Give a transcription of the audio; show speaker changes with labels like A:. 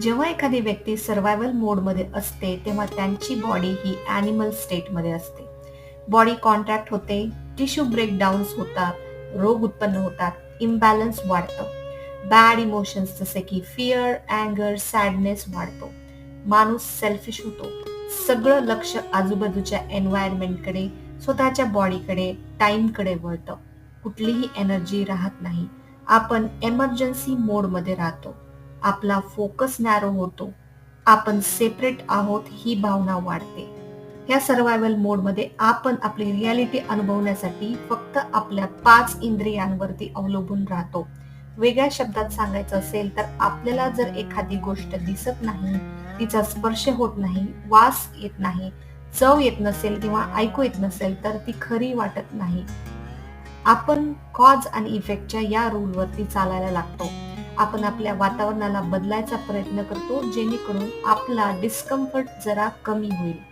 A: जेव्हा एखादी व्यक्ती सर्वायवल मोडमध्ये असते तेव्हा त्यांची बॉडी ही ॲनिमल स्टेटमध्ये असते. बॉडी कॉन्ट्रॅक्ट होते टिश्यू ब्रेकडाऊन्स होतात रोग उत्पन्न होतात इम्बॅलन्स वाढतं. बॅड इमोशन्स जसे की फिअर अँगर सॅडनेस वाढतो. माणूस सेल्फिश होतो. सगळं लक्ष आजूबाजूच्या एन्व्हायरमेंटकडे स्वतःच्या बॉडीकडे टाईमकडे वळतं. कुठलीही एनर्जी राहत नाही. आपण एमर्जन्सी मोडमध्ये राहतो. आपला फोकस नॅरो होतो. आपण सेपरेट आहोत ही भावना वाढते. या सर्वायवल मोडमध्ये आपण आपली रियालिटी अनुभवण्यासाठी फक्त आपल्या पाच इंद्रियांवरती अवलंबून राहतो. वेगळ्या शब्दात सांगायचं असेल तर आपल्याला जर एखादी गोष्ट दिसत नाही तिचा स्पर्श होत नाही वास येत नाही चव येत नसेल किंवा ऐकू येत नसेल तर ती खरी वाटत नाही. आपण कॉज आणि इफेक्टच्या या रूलवरती चालायला लागतो. आपण आपल्या वातावरणाला बदलायचा प्रयत्न करतो जेणेकरून आपला डिस्कम्फर्ट जरा कमी होईल.